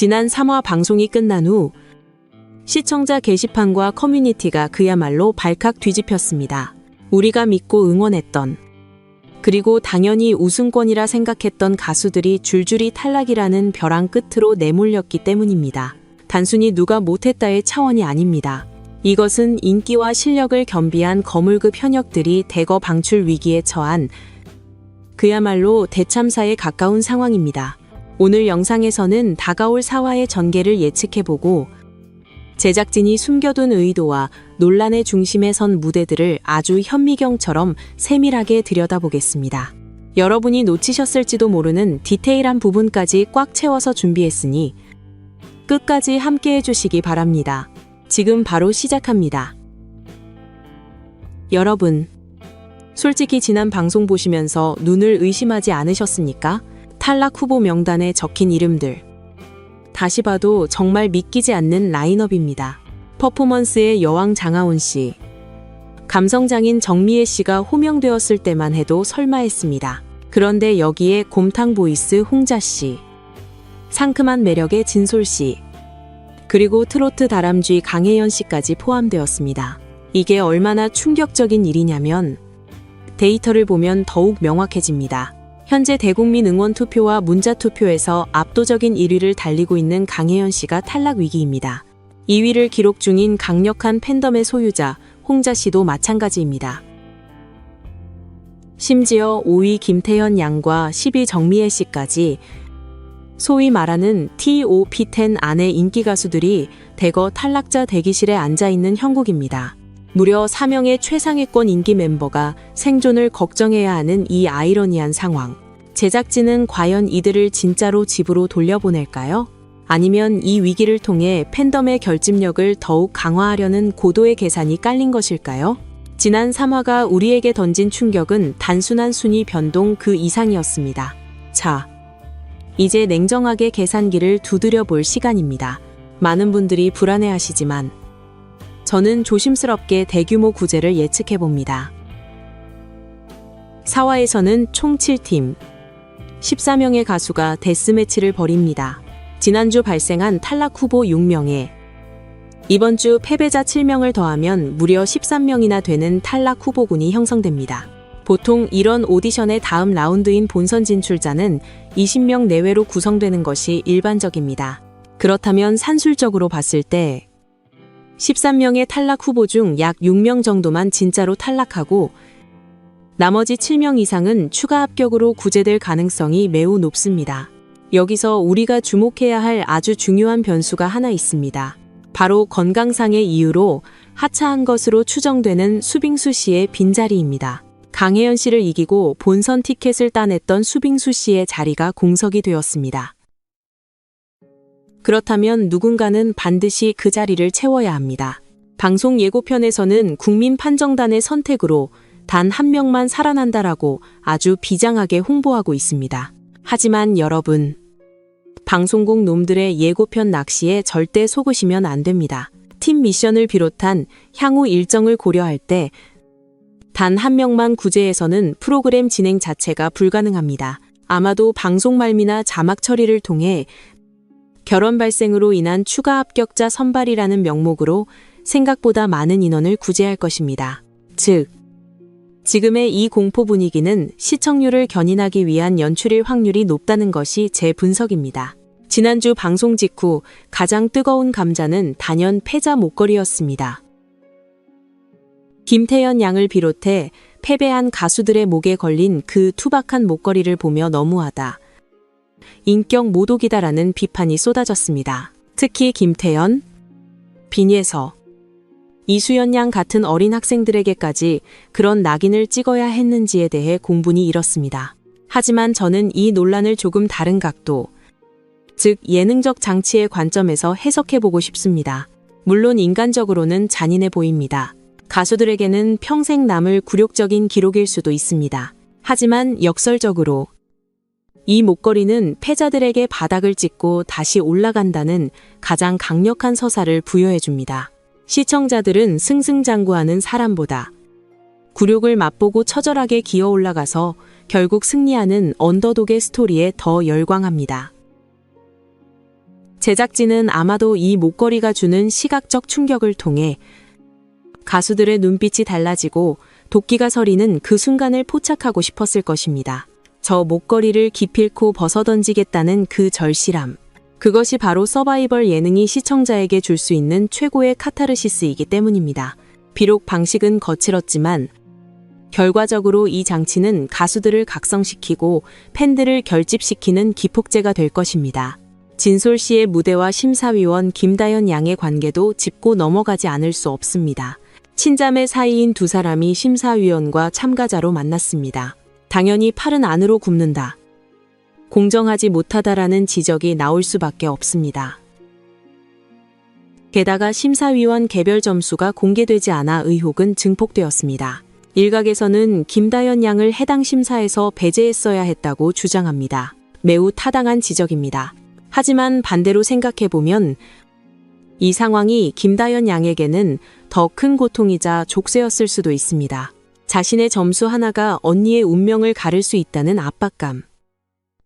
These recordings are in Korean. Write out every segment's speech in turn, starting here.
지난 3화 방송이 끝난 후 시청자 게시판과 커뮤니티가 그야말로 발칵 뒤집혔습니다. 우리가 믿고 응원했던 그리고 당연히 우승권이라 생각했던 가수들이 줄줄이 탈락이라는 벼랑 끝으로 내몰렸기 때문입니다. 단순히 누가 못했다의 차원이 아닙니다. 이것은 인기와 실력을 겸비한 거물급 현역들이 대거 방출 위기에 처한 그야말로 대참사에 가까운 상황입니다. 오늘 영상에서는 다가올 사화의 전개를 예측해보고 제작진이 숨겨둔 의도와 논란의 중심에 선 무대들을 아주 현미경처럼 세밀하게 들여다보겠습니다. 여러분이 놓치셨을지도 모르는 디테일한 부분까지 꽉 채워서 준비했으니 끝까지 함께 해주시기 바랍니다. 지금 바로 시작합니다. 여러분, 솔직히 지난 방송 보시면서 눈을 의심하지 않으셨습니까? 탈락 후보 명단에 적힌 이름들. 다시 봐도 정말 믿기지 않는 라인업입니다. 퍼포먼스의 여왕 장하온 씨. 감성장인 정미애 씨가 호명되었을 때만 해도 설마했습니다. 그런데 여기에 곰탕 보이스 홍자 씨. 상큼한 매력의 진솔 씨. 그리고 트로트 다람쥐 강혜연 씨까지 포함되었습니다. 이게 얼마나 충격적인 일이냐면 데이터를 보면 더욱 명확해집니다. 현재 대국민 응원 투표와 문자 투표에서 압도적인 1위를 달리고 있는 강혜연 씨가 탈락 위기입니다. 2위를 기록 중인 강력한 팬덤의 소유자 홍자 씨도 마찬가지입니다. 심지어 5위 김태현 양과 10위 정미애 씨까지 소위 말하는 TOP10 안의 인기 가수들이 대거 탈락자 대기실에 앉아 있는 형국입니다. 무려 4명의 최상위권 인기 멤버가 생존을 걱정해야 하는 이 아이러니한 상황. 제작진은 과연 이들을 진짜로 집으로 돌려보낼까요? 아니면 이 위기를 통해 팬덤의 결집력을 더욱 강화하려는 고도의 계산이 깔린 것일까요? 지난 3화가 우리에게 던진 충격은 단순한 순위 변동 그 이상이었습니다. 자, 이제 냉정하게 계산기를 두드려 볼 시간입니다. 많은 분들이 불안해하시지만 저는 조심스럽게 대규모 구제를 예측해 봅니다. 4화에서는 총 7팀, 14명의 가수가 데스매치를 벌입니다. 지난주 발생한 탈락 후보 6명에 이번 주 패배자 7명을 더하면 무려 13명이나 되는 탈락 후보군이 형성됩니다. 보통 이런 오디션의 다음 라운드인 본선 진출자는 20명 내외로 구성되는 것이 일반적입니다. 그렇다면 산술적으로 봤을 때 13명의 탈락 후보 중 약 6명 정도만 진짜로 탈락하고 나머지 7명 이상은 추가 합격으로 구제될 가능성이 매우 높습니다. 여기서 우리가 주목해야 할 아주 중요한 변수가 하나 있습니다. 바로 건강상의 이유로 하차한 것으로 추정되는 수빙수 씨의 빈자리입니다. 강혜연 씨를 이기고 본선 티켓을 따냈던 수빙수 씨의 자리가 공석이 되었습니다. 그렇다면 누군가는 반드시 그 자리를 채워야 합니다. 방송 예고편에서는 국민 판정단의 선택으로 단 한 명만 살아난다라고 아주 비장하게 홍보하고 있습니다. 하지만 여러분, 방송국 놈들의 예고편 낚시에 절대 속으시면 안 됩니다. 팀 미션을 비롯한 향후 일정을 고려할 때 단 한 명만 구제해서는 프로그램 진행 자체가 불가능합니다. 아마도 방송 말미나 자막 처리를 통해 결혼 발생으로 인한 추가 합격자 선발이라는 명목으로 생각보다 많은 인원을 구제할 것입니다. 즉, 지금의 이 공포 분위기는 시청률을 견인하기 위한 연출일 확률이 높다는 것이 제 분석입니다. 지난주 방송 직후 가장 뜨거운 감자는 단연 패자 목걸이였습니다. 김태연 양을 비롯해 패배한 가수들의 목에 걸린 그 투박한 목걸이를 보며 너무하다. 인격 모독이다라는 비판이 쏟아졌습니다. 특히 김태연, 빈예서, 이수연 양 같은 어린 학생들에게까지 그런 낙인을 찍어야 했는지에 대해 공분이 일었습니다. 하지만 저는 이 논란을 조금 다른 각도, 즉 예능적 장치의 관점에서 해석해보고 싶습니다. 물론 인간적으로는 잔인해 보입니다. 가수들에게는 평생 남을 굴욕적인 기록일 수도 있습니다. 하지만 역설적으로 이 목걸이는 패자들에게 바닥을 찍고 다시 올라간다는 가장 강력한 서사를 부여해줍니다. 시청자들은 승승장구하는 사람보다 굴욕을 맛보고 처절하게 기어 올라가서 결국 승리하는 언더독의 스토리에 더 열광합니다. 제작진은 아마도 이 목걸이가 주는 시각적 충격을 통해 가수들의 눈빛이 달라지고 도끼가 서리는 그 순간을 포착하고 싶었을 것입니다. 저 목걸이를 기필코 벗어던지겠다는 그 절실함. 그것이 바로 서바이벌 예능이 시청자에게 줄 수 있는 최고의 카타르시스이기 때문입니다. 비록 방식은 거칠었지만 결과적으로 이 장치는 가수들을 각성시키고 팬들을 결집시키는 기폭제가 될 것입니다. 진솔 씨의 무대와 심사위원 김다연 양의 관계도 짚고 넘어가지 않을 수 없습니다. 친자매 사이인 두 사람이 심사위원과 참가자로 만났습니다. 당연히 팔은 안으로 굽는다. 공정하지 못하다라는 지적이 나올 수밖에 없습니다. 게다가 심사위원 개별 점수가 공개되지 않아 의혹은 증폭되었습니다. 일각에서는 김다연 양을 해당 심사에서 배제했어야 했다고 주장합니다. 매우 타당한 지적입니다. 하지만 반대로 생각해보면 이 상황이 김다연 양에게는 더 큰 고통이자 족쇄였을 수도 있습니다. 자신의 점수 하나가 언니의 운명을 가를 수 있다는 압박감.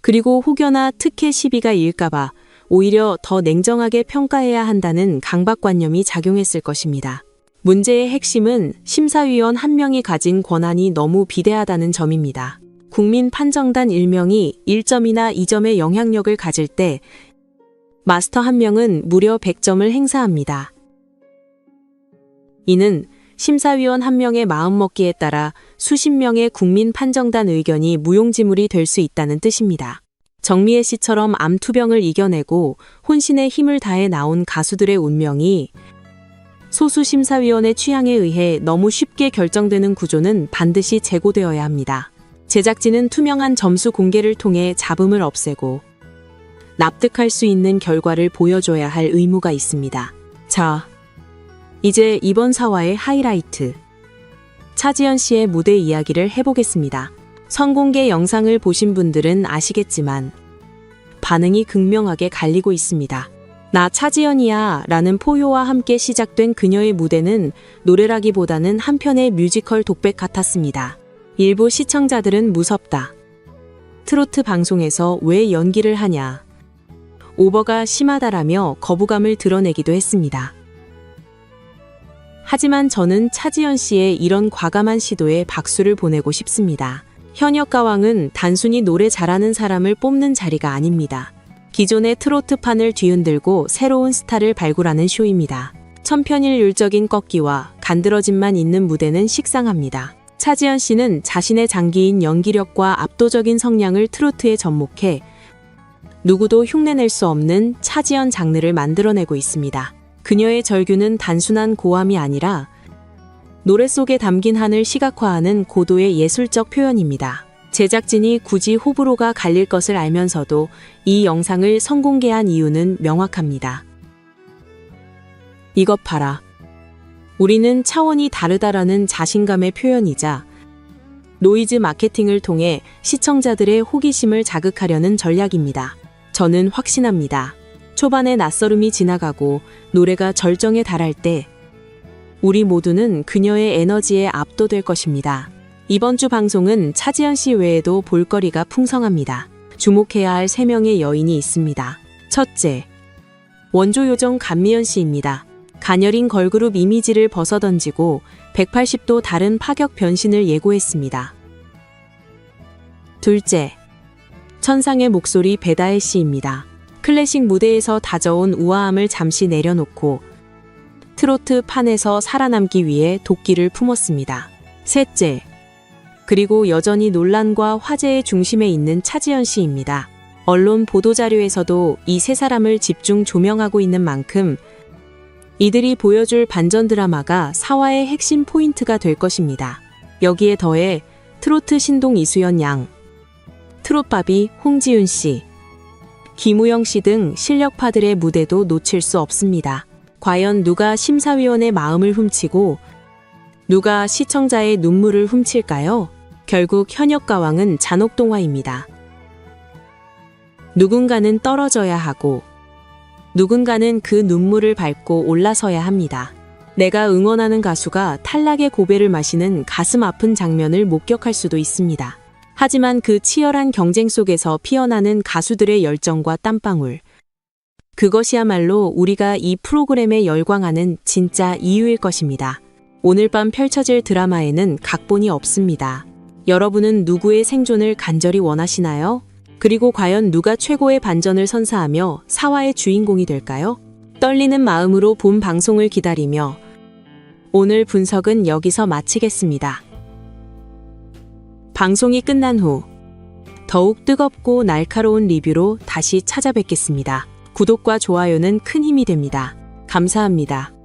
그리고 혹여나 특혜 시비가 일까봐 오히려 더 냉정하게 평가해야 한다는 강박관념이 작용했을 것입니다. 문제의 핵심은 심사위원 한 명이 가진 권한이 너무 비대하다는 점입니다. 국민 판정단 1명이 1점이나 2점의 영향력을 가질 때 마스터 한 명은 무려 100점을 행사합니다. 이는 심사위원 한 명의 마음먹기에 따라 수십 명의 국민 판정단 의견이 무용지물이 될 수 있다는 뜻입니다. 정미애 씨처럼 암투병을 이겨내고 혼신의 힘을 다해 나온 가수들의 운명이 소수 심사위원의 취향에 의해 너무 쉽게 결정되는 구조는 반드시 제고되어야 합니다. 제작진은 투명한 점수 공개를 통해 잡음을 없애고 납득할 수 있는 결과를 보여줘야 할 의무가 있습니다. 자, 이제 이번 사화의 하이라이트. 차지연 씨의 무대 이야기를 해보겠습니다. 선공개 영상을 보신 분들은 아시겠지만 반응이 극명하게 갈리고 있습니다. 나 차지연이야 라는 포효와 함께 시작된 그녀의 무대는 노래라기보다는 한편의 뮤지컬 독백 같았습니다. 일부 시청자들은 무섭다. 트로트 방송에서 왜 연기를 하냐. 오버가 심하다라며 거부감을 드러내기도 했습니다. 하지만 저는 차지연 씨의 이런 과감한 시도에 박수를 보내고 싶습니다. 현역 가왕은 단순히 노래 잘하는 사람을 뽑는 자리가 아닙니다. 기존의 트로트판을 뒤흔들고 새로운 스타를 발굴하는 쇼입니다. 천편일률적인 꺾기와 간드러짐만 있는 무대는 식상합니다. 차지연 씨는 자신의 장기인 연기력과 압도적인 성량을 트로트에 접목해 누구도 흉내낼 수 없는 차지연 장르를 만들어내고 있습니다. 그녀의 절규는 단순한 고함이 아니라 노래 속에 담긴 한을 시각화하는 고도의 예술적 표현입니다. 제작진이 굳이 호불호가 갈릴 것을 알면서도 이 영상을 선공개한 이유는 명확합니다. 이것 봐라. 우리는 차원이 다르다라는 자신감의 표현이자 노이즈 마케팅을 통해 시청자들의 호기심을 자극하려는 전략입니다. 저는 확신합니다. 초반에 낯설음이 지나가고 노래가 절정에 달할 때 우리 모두는 그녀의 에너지에 압도될 것입니다. 이번 주 방송은 차지연 씨 외에도 볼거리가 풍성합니다. 주목해야 할 3명의 여인이 있습니다. 첫째, 원조 요정 감미연 씨입니다. 가녀린 걸그룹 이미지를 벗어던지고 180도 다른 파격 변신을 예고했습니다. 둘째, 천상의 목소리 배다혜 씨입니다. 클래식 무대에서 다져온 우아함을 잠시 내려놓고 트로트 판에서 살아남기 위해 도끼를 품었습니다. 셋째, 그리고 여전히 논란과 화제의 중심에 있는 차지연 씨입니다. 언론 보도자료에서도 이 세 사람을 집중 조명하고 있는 만큼 이들이 보여줄 반전 드라마가 사화의 핵심 포인트가 될 것입니다. 여기에 더해 트로트 신동 이수연 양, 트롯바비 홍지윤 씨, 김우영 씨 등 실력파들의 무대도 놓칠 수 없습니다. 과연 누가 심사위원의 마음을 훔치고 누가 시청자의 눈물을 훔칠까요? 결국 현역가왕은 잔혹동화입니다. 누군가는 떨어져야 하고 누군가는 그 눈물을 밟고 올라서야 합니다. 내가 응원하는 가수가 탈락의 고배를 마시는 가슴 아픈 장면을 목격할 수도 있습니다. 하지만 그 치열한 경쟁 속에서 피어나는 가수들의 열정과 땀방울. 그것이야말로 우리가 이 프로그램에 열광하는 진짜 이유일 것입니다. 오늘 밤 펼쳐질 드라마에는 각본이 없습니다. 여러분은 누구의 생존을 간절히 원하시나요? 그리고 과연 누가 최고의 반전을 선사하며 사화의 주인공이 될까요? 떨리는 마음으로 본 방송을 기다리며 오늘 분석은 여기서 마치겠습니다. 방송이 끝난 후 더욱 뜨겁고 날카로운 리뷰로 다시 찾아뵙겠습니다. 구독과 좋아요는 큰 힘이 됩니다. 감사합니다.